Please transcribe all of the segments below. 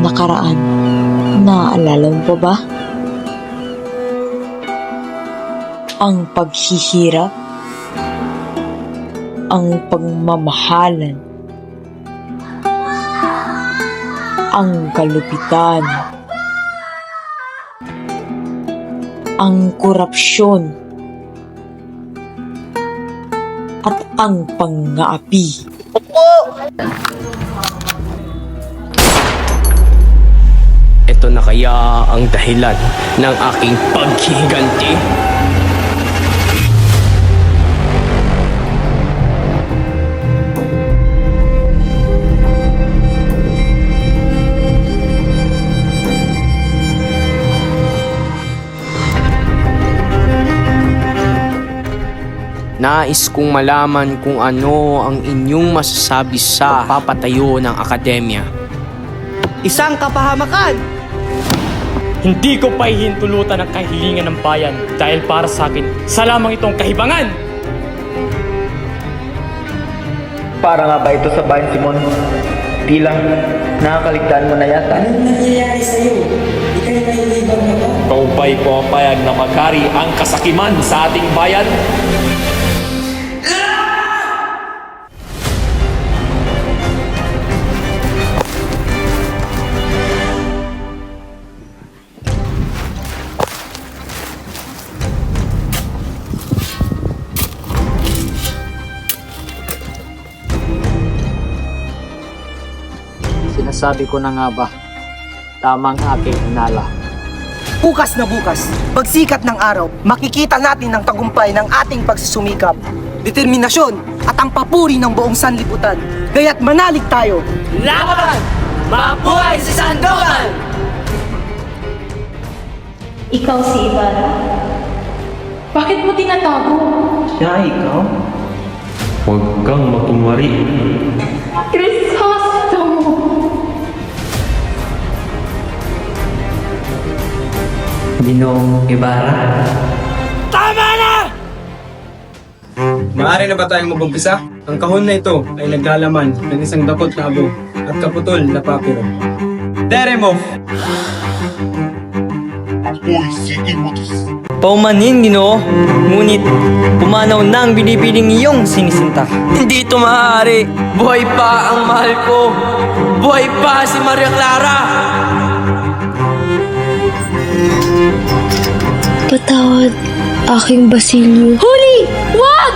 ng nakaraan. Naaalala mo pa ba? Ang paghihirap, ang pagmamahalan, ang kalupitan, ang korupsyon, at ang pang-aapi. Ito na kaya ang dahilan ng aking paghihiganti? Nais kong malaman kung ano ang inyong masasabi sa papatayo ng akademya. Isang kapahamakan! Hindi ko pa hihintulutan ang kahilingan ng bayan dahil para sa akin, sa lamang itong kahibangan! Para nga ba ito sa bayan, Simon? Tila, nakakaligtaan mo na yata. Ikaw ba'y pumapayag na magkari ang kasakiman sa ating bayan? Sinasabi ko na nga ba, tamang aking inala. Bukas na bukas, pagsikat ng araw, makikita natin ang tagumpay ng ating pagsusumikap, determinasyon at ang papuri ng buong sanlibutan. Kaya't manalig tayo! Laban! Mabuhay si Sandokan! Ikaw si Ibarra? Bakit mo tinatago? Siya, ikaw? Huwag kang matunwari. Crisostomo! Ginoong Ibarra. Maaari na ba tayong mag-umpisa? Ang kahon na ito ay naglalaman ng isang dakot na abo at kaputol na papiro. Teremo! Paumanin, Ginoo. Ngunit, pumanaw na ang binibining iyong sinisinta. Hindi ito maaari. Buhay pa ang mahal ko. Buhay pa si Maria Clara. Patawad, aking Basilio. Huli! Wag!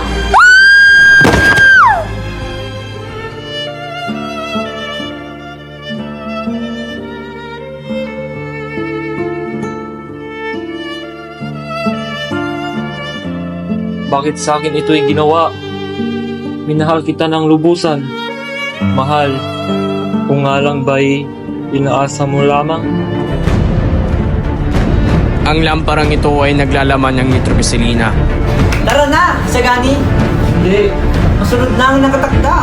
Bakit sa akin ito'y ginawa? Minahal kita ng lubusan. Mahal, kung nga lang ba'y inaasa mo lamang? Ang lamparang ito ay naglalaman ng nitroglicerina. Tara na, Sagani! Hindi. Masunod na ang nakatakda.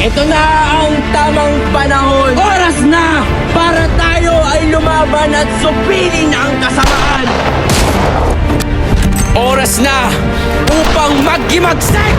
Ito na ang tamang panahon. Oras na para tayo ay lumaban at supilin ang kasamaan. Oras na upang maghimagsik!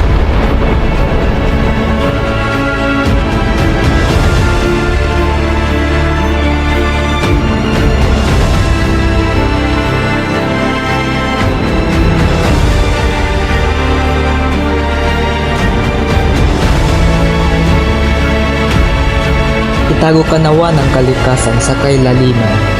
Itago ka nawa ng kalikasan sa kailaliman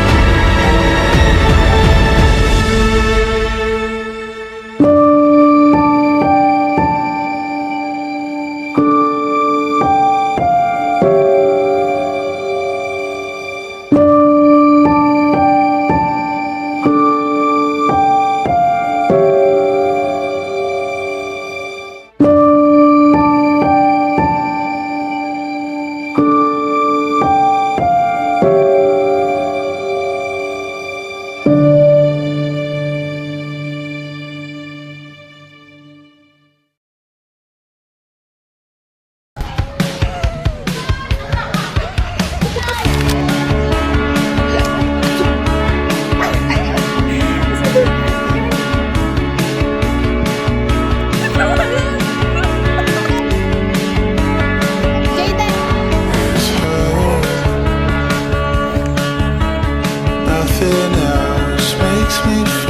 Nothing else makes me